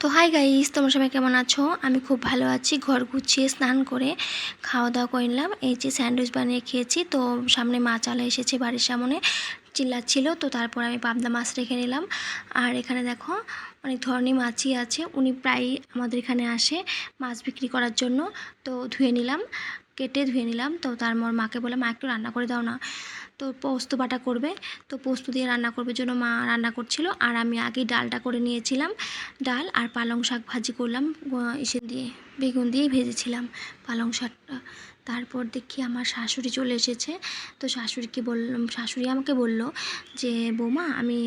তো hi guys তোমরা সবাই কেমন আছো? আমি খুব ভালো আছি। ঘর গুছিয়ে স্নান করে খাওয়া দাওয়া করলাম এই যে স্যান্ডউইচ বানিয়ে খেয়েছি। তো সামনে মাছ আলা এসেছে বাড়ির সামনে। চিল্লাচ্ছিল। তো তারপর আমি পাবদা মাছ রেখে নিলাম। আর এখানে দেখো, অনেক ধরনের মাছই আছে। উনি প্রায় আমাদের এখানে আসে মাছ বিক্রি করার জন্য। তো ধুয়ে নিলাম, কেটে ধুয়ে নিলাম। তো তার মাকে বলে মা, একটু রান্না করে দাও না। তো পোস্ত বাটা করবে। তো পোস্ত দিয়ে রান্না করবে জন্য মা রান্না করছিল। আর আমি আগেই ডালটা করে নিয়েছিলাম। ডাল আর পালং শাক ভাজি করলাম। ইসে দিয়ে বেগুন দিয়ে ভেজেছিলাম পালং শাকটা। তারপর দেখি আমার শাশুড়ি চলে এসেছে। তো শাশুড়িকে বললাম, শাশুড়ি আমাকে বলল যে, বৌমা, আমি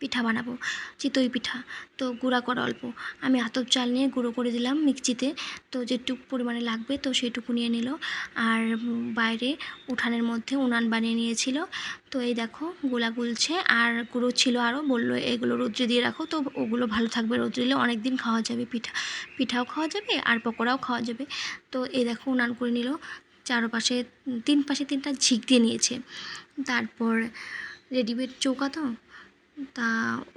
পিঠা বানাবো, চিতই পিঠা। তো গুঁড়া করা অল্প। আমি আতপ চাল নিয়ে গুঁড়ো করে দিলাম মিক্সিতে। তো যেটুকু পরিমাণে লাগবে তো সেটুকু নিয়ে নিল। আর বাইরে উঠানের মধ্যে উনান বানিয়ে নিয়েছিল। তো এই দেখো গোলা গুলছে। আর গুঁড়ো ছিল আরও বলল, এগুলো রৌদ্রে দিয়ে রাখো তো ওগুলো ভালো থাকবে রৌদ্রে দিলে অনেক দিন খাওয়া যাবে পিঠা। পিঠাও খাওয়া যাবে আর পকোড়াও খাওয়া যাবে। তো এই দেখো উনান করে নিল। চারপাশে তিন পাশে তিনটা ঝিক দিয়ে নিয়েছে। তারপর রেডিমেড চৌকা তো তা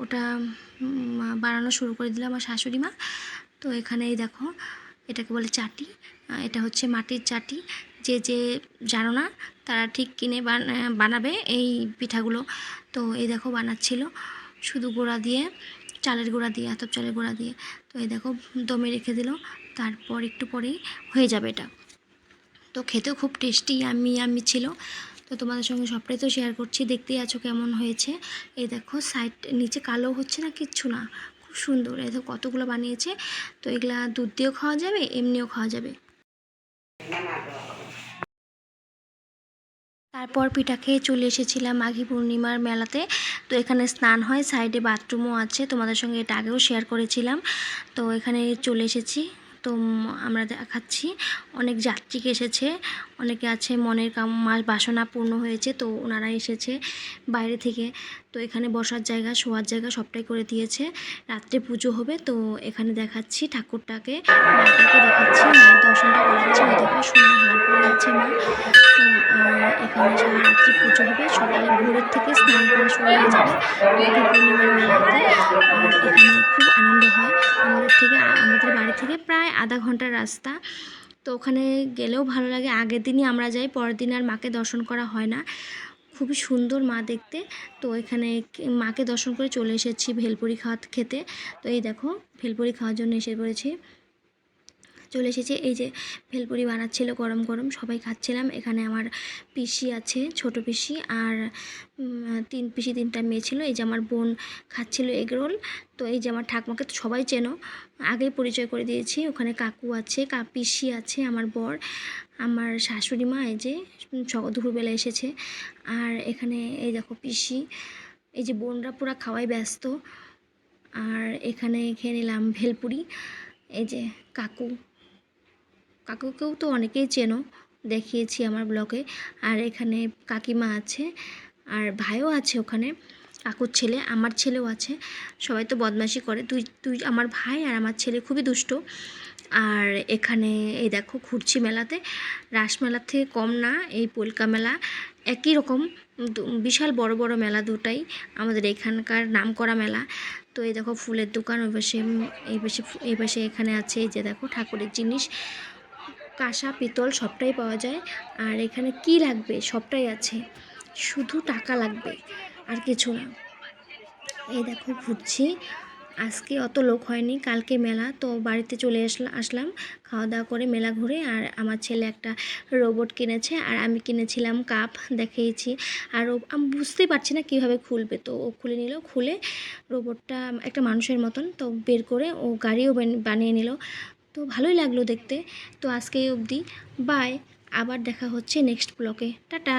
ওটা বানানো শুরু করে দিল আমার শাশুড়ি মা। তো এখানেই দেখো, এটাকে বলে চাটি। এটা হচ্ছে মাটির চাটি। যে যে জানো না, তারা ঠিক কিনে বানাবে এই পিঠাগুলো। তো এই দেখো বানাচ্ছিল শুধু গোড়া দিয়ে, চালের গোড়া দিয়ে এত চালের গোড়া দিয়ে। তো এই দেখো দমে রেখে দিল, তারপর একটু পরেই হয়ে যাবে এটা। তো খেতেও খুব টেস্টি আমি আমি ছিল। তো তোমাদের সঙ্গে সবটাই তো শেয়ার করছি। দেখতেই আছো কেমন হয়েছে। এই দেখো সাইড নিচে কালো হচ্ছে না, কিচ্ছু না। খুব সুন্দর। এই দেখো, কতগুলো বানিয়েছে। তো এগুলা দুধ দিয়েও খাওয়া যাবে, এমনিও খাওয়া যাবে। তারপর পিঠা খেয়ে চলে এসেছিলাম মাঘী পূর্ণিমার মেলাতে। তো এখানে স্নান হয় সাইডে বাথরুমও আছে। তোমাদের সঙ্গে এটা আগেও শেয়ার করেছিলাম। তো এখানে চলে এসেছি। তো আমরা দেখাচ্ছি অনেক যাত্রী এসেছে, অনেকে আছে মনের কাম বাসনা পূর্ণ হয়েছে, তো ওনারা এসেছে বাইরে থেকে। তো এখানে বসার জায়গা, শোয়ার জায়গা সবটাই করে দিয়েছে। রাত্রে পুজো হবে, তো এখানে দেখাচ্ছি ঠাকুরটাকে মাটাকে দেখাচ্ছি, মায়ের দর্শনটা করাচ্ছি দেখো সোনার হার পরে আছে মা। এখানে সারা রাত্রি পুজো হবে, সকালে ভোরের থেকে স্নান করা শুরু হয়ে যাবে পূর্ণিমার মেলাতে। এখানে খুব আনন্দ হয়, আমাদের থেকে আমাদের বাড়ি থেকে প্রায় আধা ঘণ্টার রাস্তা। তো ওখানে গেলেও ভালো লাগে। আগের দিনই আমরা যাই, পরের দিন আর মাকে দর্শন করা হয় না। খুবই সুন্দর মা দেখতে। তো এখানে মাকে দর্শন করে চলে এসেছি ভেলপুরি খাওয়া খেতে। তো এই দেখো, ভেলপুরি খাওয়ার জন্য এসে পড়েছি। চলে এসেছে। এই যে ভেলপুরি বানাচ্ছিল গরম গরম, সবাই খাচ্ছিলাম। এখানে আমার পিসি আছে, ছোট পিসি আর তিন পিসি, তিনটা মেয়ে ছিল। এই যে আমার বোন খাচ্ছিল এগরোল তো এই যে আমার ঠাকমাকে তো সবাই চেনো। আগেই পরিচয় করে দিয়েছি। ওখানে কাকু আছে, কা, পিসি আছে, আমার বর, আমার শাশুড়ি মা, এই যে দুপুরবেলা এসেছে। আর এখানে এই দেখো পিসি। এই যে বোনরা পুরো খাওয়াই ব্যস্ত। আর এখানে খেয়ে নিলাম ভেলপুরি। এই যে কাকু। কাকুকেও তো অনেকেই চেনো, দেখিয়েছি আমার ব্লগে। আর এখানে কাকিমা আছে, আর ভাইও আছে ওখানে, কাকুর ছেলে, আমার ছেলেও আছে। সবাই তো বদমাশি করে। তুই তুই আমার ভাই আর আমার ছেলে খুবই দুষ্ট। আর এখানে এই দেখো ঘুরছি মেলাতে রাসমেলার থেকে কম না, এই পোলকা মেলা একই রকম। বিশাল বড় বড় মেলা দুটাই, আমাদের এখানকার নাম করা মেলা। তো এই দেখো ফুলের দোকান, ওই পাশে, এই পাশে এই পাশে এখানে আছে, এই যে দেখো ঠাকুরের জিনিস। কাঁসা, পিতল সবটাই পাওয়া যায়। আর এখানে কি লাগবে? সবটাই আছে। শুধু টাকা লাগবে, আর কিছু না। এই দেখো, ঘুরছি। আজকে অত লোক হয়নি, কালকে মেলা। তো বাড়িতে চলে আসলাম আসলাম। খাওয়া দাওয়া করে মেলা ঘুরে, আর আমার ছেলে একটা রোবট কিনেছে, আর আমি কিনেছিলাম কাপ, দেখিয়েছি। আর আমি বুঝতেই পারছি না কীভাবে খুলবে। তো ও খুলে নিল, খুলে রোবটটা একটা মানুষের মতন, তো বের করে ও গাড়িও বানিয়ে নিল। তো ভালোই লাগল দেখতে। তো আজকে অবধি। বাই। আবার দেখা হচ্ছে নেক্সট ব্লকে টাটা।